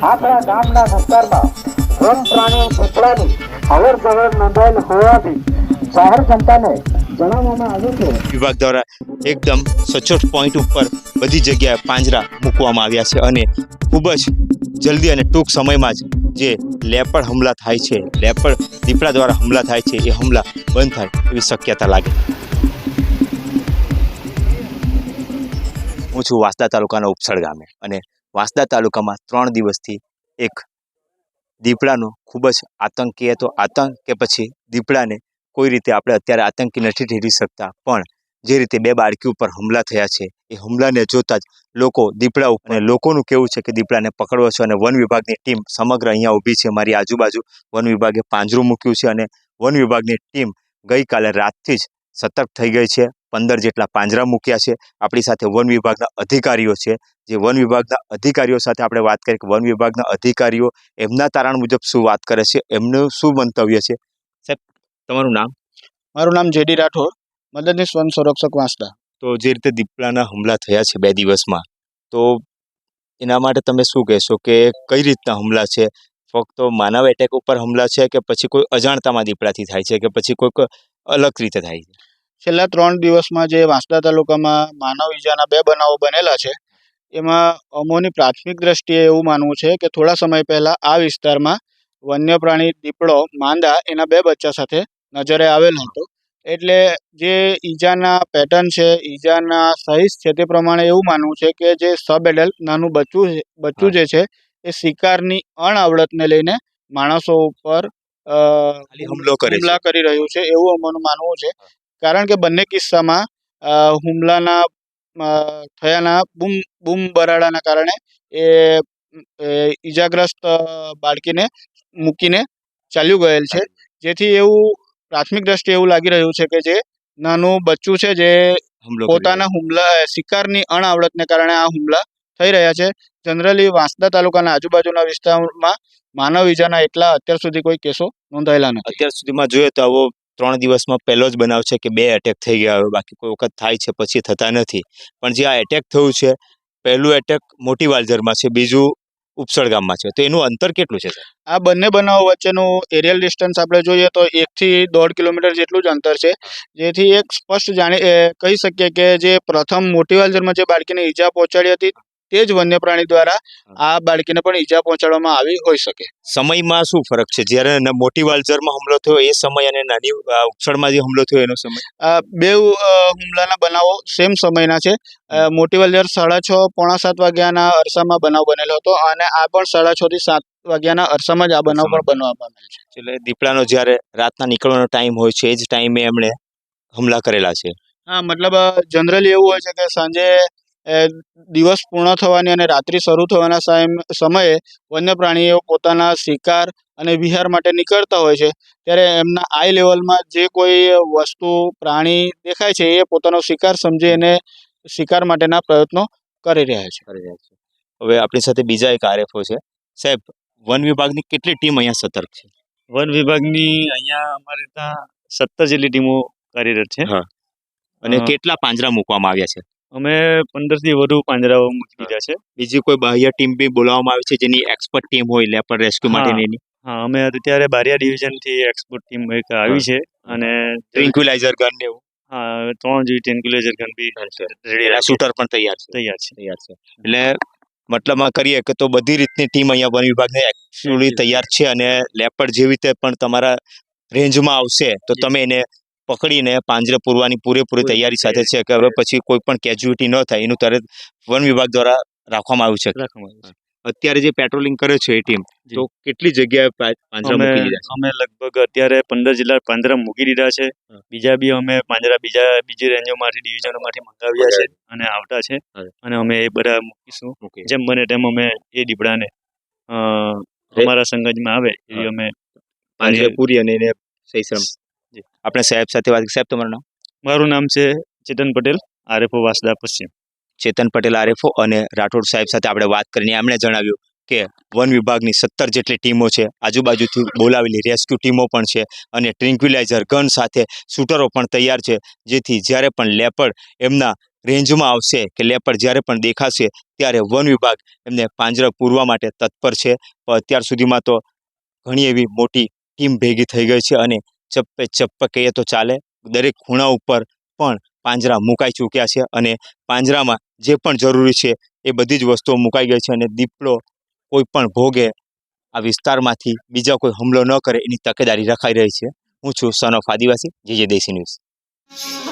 આપણા ગામના વિસ્તારમાં વન પ્રાણી કૂતરાની અવર જવર નોંધાયેલ હોવાથી શહેર જનતાને વિભાગ દ્વારા એકદમ સચોટ પોઈન્ટ ઉપર બધી જગ્યાએ પાંજરા મૂકવામાં આવ્યા છે અને ખૂબ જ જલ્દી અને ટૂંક સમયમાં જ જે લેપડ હુમલા થાય છે લેપડ દીપડા દ્વારા હુમલા થાય છે, એ હુમલા બંધ થાય એવી શક્યતા લાગે. હું છું વાંસદા તાલુકાના ઉપસળ ગામે અને વાંસદા તાલુકામાં ત્રણ દિવસથી એક દીપડાનો ખૂબ જ આતંકી હતો, આતંક કે પછી દીપડાને કોઈ રીતે આપણે અત્યારે આતંકી નથી ઠેરી શકતા, પણ જે રીતે બે બાળકી ઉપર હુમલા થયા છે એ હુમલાને જોતા જ લોકો દીપડા ઉપર લોકોનું કેવું છે કે દીપડાને પકડવો છે અને વન વિભાગની ટીમ સમગ્ર અહીંયા ઊભી છે. મારી આજુબાજુ વન વિભાગે પાંજરું મૂક્યું છે અને વન વિભાગની ટીમ ગઈકાલે રાતથી જ સતર્ક થઈ ગઈ છે. પંદર જેટલા પાંજરા મૂક્યા છે. આપણી સાથે વન વિભાગના અધિકારીઓ છે. જે વન વિભાગના અધિકારીઓ સાથે આપણે વાત કરીએ કે વન વિભાગના અધિકારીઓ એમના તારણ મુજબ શું વાત કરે છે, એમનું શું મંતવ્ય છે? સાહેબ, તમારું નામ? મારું નામ જેડી રાઠોડ, મદદનીશ વન સંરક્ષક વાંસદા. તો જે રીતે દીપડાના હુમલા થયા છે બે દિવસમાં, તો એના માટે તમે શું કહેશો કે કઈ રીતના હુમલા છે? ફક્ત માનવ એટેક ઉપર હુમલા છે કે પછી કોઈ અજાણતામાં દીપડાથી થાય છે કે પછી કોઈક અલગ રીતે થાય છે? છેલ્લા ત્રણ દિવસમાં જે વાંસદા તાલુકામાં માનવ ઈજાના બે બનાવો બનેલા છે, એમાં અમોની પ્રાથમિક દ્રષ્ટિએ એવું માનવું છે કે થોડા સમય પહેલાં આ વિસ્તારમાં વન્ય પ્રાણી દીપડો માંદા એના બે બચ્ચા સાથે નજરે આવેલ હતો. એટલે જે ઈજાના પેટર્ન છે ઈજાના સાઇઝ છે તે પ્રમાણે એવું માનવું છે કે જે સબ એડલ્ટ નાનું બચ્ચું છે- બચ્ચું જે છે એ શિકારની અણઆવડતને લઈને માણસો ઉપર હુમલો. હુમલા કરી રહ્યું છે એવું અમારું માનવું છે. કારણ કે બંને કિસ્સામાં હુમલાના થયાના બૂમ બૂમ બરાડાના કારણે એ ઈજાગ્રસ્ત બાળકીને મૂકીને ચાલ્યું ગયેલ છે. જેથી એવું પ્રાથમિક દ્રષ્ટિએ એવું લાગી રહ્યું છે કે જે નાનું બચ્ચું છે જે પોતાના હુમલા શિકારની અણઆવડતને કારણે આ હુમલા થઈ રહ્યા છે. જનરલી વાંસદા તાલુકાના આજુબાજુના વિસ્તારમાં માનવ ઈજાના એટલા અત્યાર સુધી કોઈ કેસો નોંધાયેલા નથી. અત્યાર સુધીમાં જોઈએ તો આવો ત્રણ દિવસમાં પહેલો જ બનાવ છે કે બે એટેક થઈ ગયા હોય બાકી કોઈ વખત થાય છે પછી થતા નથી. પણ જે આ એટેક થયું છે પહેલું એટેક મોટી વાલઝરમાં છે બીજું ઉપસળ ગામમાં છે. તો એનું અંતર કેટલું છે આ બંને બનાવો વચ્ચેનું એરિયલ ડિસ્ટન્સ આપણે જોઈએ તો એકથી દોઢ કિલોમીટર જેટલું જ અંતર છે. જેથી એક સ્પષ્ટ જાણી કહી શકીએ કે જે પ્રથમ મોટી વાલજરમાં જે બાળકીને ઈજા પહોંચાડી હતી તે જ વન્ય પ્રાણી દ્વારા આ બાળકીને પણ ઈજા પહોંચાડવામાં આવી હોઈ શકે. સમયમાં શું ફરક છે? જ્યારે મોટી વાલઝરમાં હુમલો થયો એ સમય અને નાની ઉછળમાં જે હુમલો થયો એનો સમય? આ બેઉ હુમલાના બનાવો સેમ સમયના છે. મોટી વાલજર સાડા છ પોણા સાત વાગ્યાના અરસામાં બનાવ બનેલો હતો અને આ પણ સાડા છ થી સાત વાગ્યાના અરસામાં જ આ બનાવ પણ બનવા પામેલ છે. એટલે દીપડાનો જ્યારે રાતના નીકળવાનો ટાઈમ હોય છે એ જ ટાઈમે એમણે હુમલા કરેલા છે. હા મતલબ જનરલી એવું હોય છે કે સાંજે દિવસ પૂર્ણ થવાની અને રાત્રિ શરૂ થવાના સમયે વન્ય પ્રાણીઓ પોતાના શિકાર અને વિહાર માટે નીકળતા હોય છે. ત્યારે એમના આઈ લેવલમાં જે કોઈ વસ્તુ પ્રાણી દેખાય છે એ પોતાનો શિકાર સમજી અને શિકાર માટેના પ્રયત્નો કરી રહ્યા છે. કરી રહ્યા છે. હવે આપણી સાથે બીજા એક આરએફઓ છે. સાહેબ વન વિભાગની કેટલી ટીમ અહીંયા સતર્ક છે? વન વિભાગની અહીંયા અમારે ત્યાં સત્તર જેટલી ટીમો કાર્યરત છે. હા. અને કેટલા પાંજરા મૂકવામાં આવ્યા છે? અમે પંદરથી વધુ પાંજરાઓ મૂકી દીધા છે. બીજી કોઈ બાહ્ય ટીમ બી બોલાવવામાં આવી છે જેની એક્સપર્ટ ટીમ હોય લેપડ રેસ્ક્યુ. માટેની હા અમે અત્યારે બારિયા ડિવિઝનથી એક્સપર્ટ ટીમ એક આવી છે અને ટ્રિન્ક્યુલાઇઝર ગન ને એવું? હા ત્રણ જેવી ટેન્ક્યુલેઝર ગન બી શૂટર પણ તૈયાર છે. તૈયાર છે. તૈયાર છે. એટલે મતલબમાં કરીએ કે તો બધી રીતની ટીમ અહીંયા વન વિભાગને એકચ્યુઅલી તૈયાર છે અને લેપડ જેવી રીતે પણ તમારા રેન્જમાં આવશે તો તમે એને પકડીને પાંજરે પૂરવાની પૂરેપૂરી તૈયારી સાથે છે કે હવે પછી કોઈ પણ કેજ્યુલિટી ન થાય એનું તરત વન વિભાગ દ્વારા રાખવામાં આવ્યું છે. અત્યારે જે પેટ્રોલિંગ કરે છે એ ટીમ તો કેટલી જગ્યાએ પાંજરા અમે મૂકી દીધા? અમે લગભગ અત્યારે પંદર જિલ્લા પાંજરા મૂકી દીધા છે. બીજા બી અમે પાંજરા બીજા બીજી રેન્જોમાંથી ડિવિઝનોમાંથી મંગાવ્યા છે અને આવતા છે. અને અમે એ બધા મૂકીશું. જેમ બને તેમ અમે એ દીપડાને અમારા સંગજમાં આવે એવી અમે પાંજરે પૂરી અને એને સહી શ્રમ. આપણે સાહેબ સાથે વાત સાહેબ તમારું નામ? મારું નામ છે ચેતન પટેલ આરએફઓ વાસદા પશ્ચિમ. ચેતન પટેલ આરેફો અને રાઠોડ સાહેબ સાથે આપણે વાત કરીને એમણે જણાવ્યું કે વન વિભાગની સત્તર જેટલી ટીમો છે આજુબાજુથી બોલાવેલી રેસ્ક્યુ ટીમો પણ છે અને ટ્રિન્ક્વિલાઇઝર ગન સાથે શૂટરો પણ તૈયાર છે જેથી જ્યારે પણ લેપડ એમના રેન્જમાં આવશે કે લેપડ જ્યારે પણ દેખાશે ત્યારે વન વિભાગ એમને પાંજરા પૂરવા માટે તત્પર છે. અત્યાર સુધીમાં તો ઘણી એવી મોટી ટીમ ભેગી થઈ ગઈ છે અને ચપ્પે ચપ્પે કહીએ તો ચાલે. દરેક ખૂણા ઉપર પણ પાંજરા મુકાઈ ચૂક્યા છે અને પાંજરામાં જે પણ જરૂરી છે એ બધી જ વસ્તુઓ મુકાઈ ગઈ છે અને દીપડો કોઈ પણ ભોગે આ વિસ્તારમાંથી બીજા કોઈ હુમલો ન કરે એની તકેદારી રખાઈ રહી છે. હું છું સન ઓફ આદિવાસી. જે જે દેશી ન્યૂઝ.